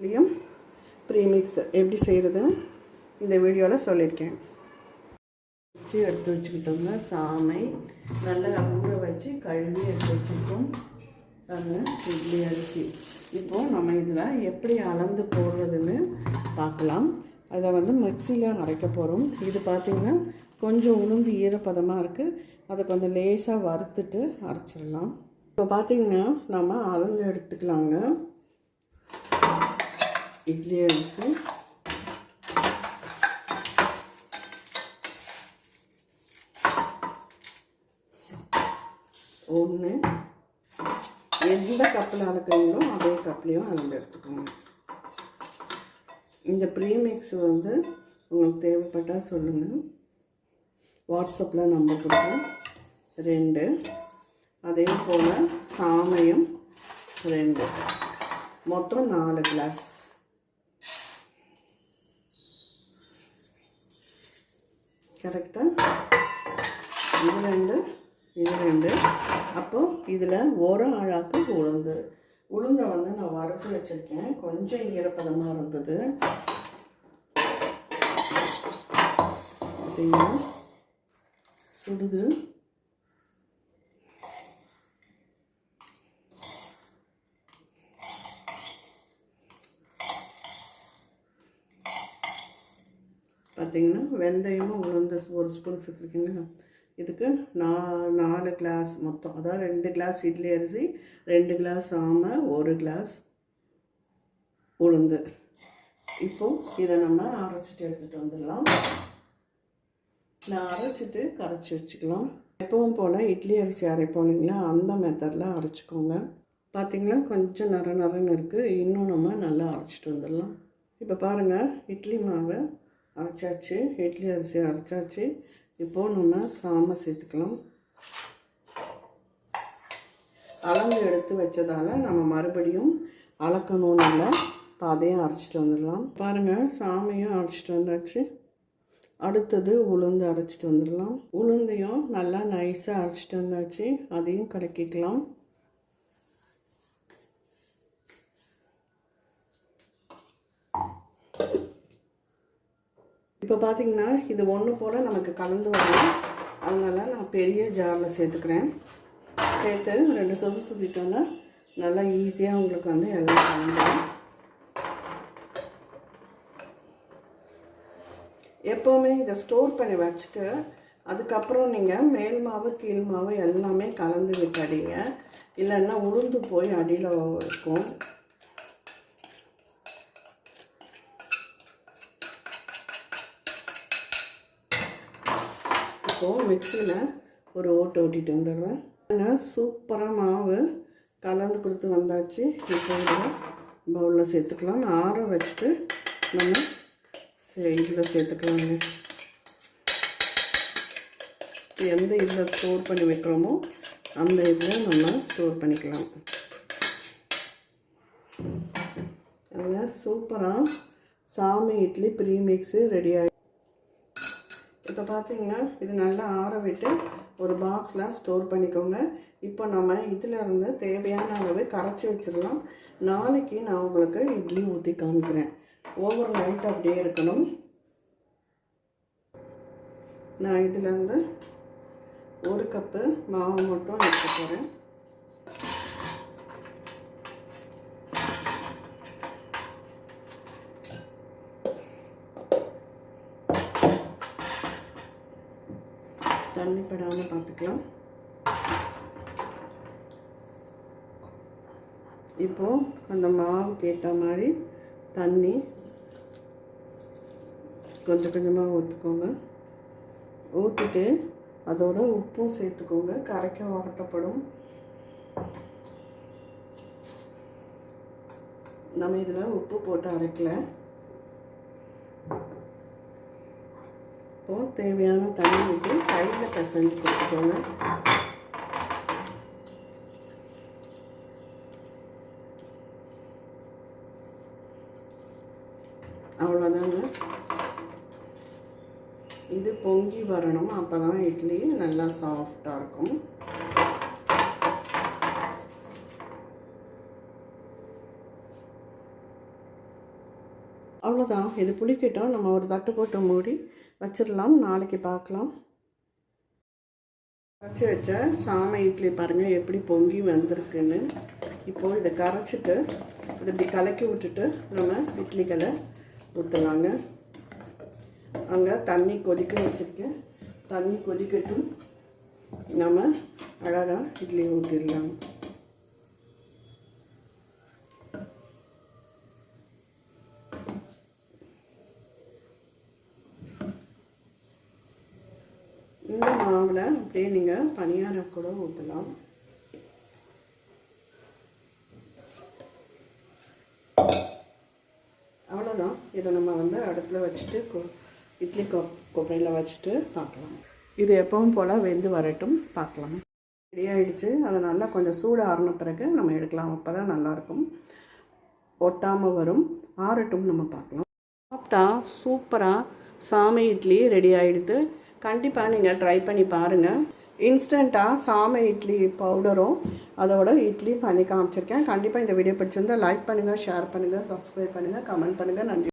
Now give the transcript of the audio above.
இட்லியும் ப்ரீமிக்ஸ் எப்படி செய்கிறதுன்னு இந்த வீடியோவில் சொல்லியிருக்கேன். வச்சு எடுத்து வச்சுக்கிட்டோங்க சாமை நல்லா ஊற வச்சு கழுவி எடுத்து வச்சுருக்கோம். பாருங்க இட்லி அரிசி. இப்போது நம்ம இதில் எப்படி அளந்து போடுறதுன்னு பார்க்கலாம். அதை வந்து மிக்சியில் அரைக்க போகிறோம் இது பார்த்திங்கன்னா கொஞ்சம் உளுந்து ஈரப்பதமாக இருக்குது அதை கொஞ்சம் லேசாக வறுத்துட்டு அரைச்சிடலாம். இப்போ பார்த்திங்கன்னா நம்ம அளந்து எடுத்துக்கலாங்க. இட்லி அரிசி ஒன்று எந்த கப்பில் அளக்குறீங்களோ அதே கப்லேயும் அளந்து எடுத்துக்கோங்க. இந்த ப்ரீமிக்ஸ் வந்து உங்களுக்கு தேவைப்பட்டால் சொல்லுங்கள் வாட்ஸ்அப்பில் நம்பர் கொடுக்குறேன் ரெண்டு. அதே போல் சாமையும் ரெண்டு. மொத்தம் நாலு கிளாஸ் கரெக்டாக இது ரெண்டு இது ரெண்டு. அப்போது இதில் ஒரு அழாக்கு உளுந்து. உளுந்தை வந்து நான் வறுத்து வச்சுருக்கேன். கொஞ்சம் ஈரப்பதமாக இருந்தது. பார்த்தீங்கன்னா சுடுது. பார்த்திங்கன்னா வெந்தயமும் உளுந்து ஒரு ஸ்பூன் சேர்த்துருக்கீங்களா இதுக்கு நா நாலு கிளாஸ் மொத்தம். அதாவது ரெண்டு கிளாஸ் இட்லி அரிசி ரெண்டு கிளாஸ் ஆமை ஒரு கிளாஸ் உளுந்து. இப்போது இதை நம்ம அரைச்சிட்டு எடுத்துகிட்டு வந்துடலாம். நான் அரைச்சிட்டு கரைச்சி வச்சுக்கலாம். எப்பவும் போல் இட்லி அரிசி அரைப்போம் இல்லைங்களா? அந்த மெத்தடில் அரைச்சிக்கோங்க. பார்த்திங்கன்னா கொஞ்சம் நர நரன்னு இருக்குது இன்னும் நம்ம நல்லா அரைச்சிட்டு வந்துடலாம். இப்போ பாருங்கள் இட்லி மாவை அரைச்சாச்சு இட்லி அரிசி அரைச்சாச்சு. இப்போது நம்ம சாமை சேர்த்துக்கலாம். அளந்து எடுத்து வச்சதால் நம்ம மறுபடியும் அளக்கணும்னு இல்லை பாதையும் அரைச்சிட்டு வந்துடலாம். பாருங்கள் சாமையும் அரைச்சிட்டு வந்தாச்சு. அடுத்தது உளுந்து அரைச்சிட்டு வந்துடலாம். உளுந்தையும் நல்லா நைஸாக அரைச்சிட்டு வந்தாச்சு. அதையும் கலக்கிக்கலாம். இப்போ பார்த்தீங்கன்னா இது ஒன்று போல் நமக்கு கலந்து வரணும் அதனால் நான் பெரிய ஜாரில் சேர்த்துக்கிறேன். சேர்த்து ரெண்டு சொசு சுற்றிட்டோன்னா நல்லா ஈஸியாக உங்களுக்கு வந்து எல்லாம் கலந்துடும் எப்போவுமே இதை ஸ்டோர் பண்ணி வச்சுட்டு அதுக்கப்புறம் நீங்கள் மேல் மாவு கீழ் மாவு எல்லாமே கலந்து விட்டடிங்க. இல்லைன்னா உளுந்து போய் அடியில் இருக்கும். இப்போது மிக்சியில் ஒரு ஓட்டு ஓட்டிட்டு வந்துடுறேன். சூப்பராக மாவு கலந்து கொடுத்து வந்தாச்சு. இப்போ இதில் பவுலில் சேர்த்துக்கலாம். ஆற வச்சுட்டு நம்ம இதில் சேர்த்துக்கலாங்க. எந்த இதில் ஸ்டோர் பண்ணி வைக்கிறோமோ அந்த இதில் நம்ம ஸ்டோர் பண்ணிக்கலாம். அதில் சூப்பராக சாமி இட்லி ப்ரீமிக்ஸு ரெடி ஆகி இப்போ பார்த்தீங்கன்னா இது நல்லா ஆற விட்டு ஒரு பாக்ஸில் ஸ்டோர் பண்ணிக்கோங்க. இப்போ நம்ம இதிலருந்து தேவையான அளவு கரைச்சி வச்சிடலாம். நாளைக்கு நான் உங்களுக்கு இட்லி ஊற்றி காமிக்கிறேன். ஓவர் நைட் அப்படியே இருக்கணும். நான் இதிலேருந்து ஒரு கப்பு மாவு மட்டும் எடுத்து போகிறேன் தண்ணி படாமல் பார்த்துக்கலாம் இப்போது அந்த மாவுக்கு ஏற்ற மாதிரி தண்ணி கொஞ்சம் கொஞ்சமாக ஊற்றுக்கோங்க ஊற்றிட்டு அதோட உப்பும் சேர்த்துக்கோங்க. கரைக்க வாட்டப்படும் நம்ம இதில் உப்பு போட்டு அரைக்கலை. இப்போது தேவையான தண்ணி ஊற்றி கையில் பிசைஞ்சு கொடுத்துக்கோங்க. அவ்வளோதாங்க இது பொங்கி வரணும். அப்போ தான் இட்லி நல்லா சாஃப்டாக இருக்கும். அவ்வளோதான் இது புளிக்கட்டும் நம்ம ஒரு தட்டு போட்டு மூடி வச்சிடலாம். நாளைக்கு பார்க்கலாம். கரைச்சி வச்ச சாமை இட்லி பாருங்கள் எப்படி பொங்கி வந்திருக்குன்னு. இப்போது இதை கரைச்சிட்டு இதை இப்படி கலக்கி விட்டுட்டு நம்ம இட்லிகளை ஊற்றலாங்க அங்கே தண்ணி கொதிக்க வச்சுருக்கேன். தண்ணி கொதிக்கட்டும். நம்ம அழகாக இட்லி ஊற்றிடலாம் இந்த மாவில் அப்படியே நீங்கள் பணியாரம் கூட ஊற்றலாம் அவ்வளோதான் இதை நம்ம வந்து அடுப்பில் வச்சுட்டு கொ இட்லி கொ கொப்பரையில் வச்சுட்டு பார்க்கலாம். இது எப்பவும் போல் வெந்து வரட்டும். பார்க்கலாம். ரெடி ஆகிடுச்சு அதை நல்லா கொஞ்சம் சூடு ஆறின பிறகு நம்ம எடுக்கலாம். அப்போ தான் நல்லாயிருக்கும் ஒட்டாமல் வரும். ஆறட்டும் நம்ம பார்க்கலாம். சாப்பிட்டா சூப்பராக சாமி இட்லி ரெடி ஆகிடுது கண்டிப்பாக நீங்கள் ட்ரை பண்ணி பாருங்கள் இன்ஸ்டண்ட்டாக சாமை இட்லி பவுடரும் அதோட இட்லி பண்ணி காமிச்சிருக்கேன். கண்டிப்பாக இந்த வீடியோ பிடிச்சிருந்தா லைக் பண்ணுங்கள் ஷேர் பண்ணுங்கள் சப்ஸ்கிரைப் பண்ணுங்கள் கமெண்ட் பண்ணுங்கள் நன்றி.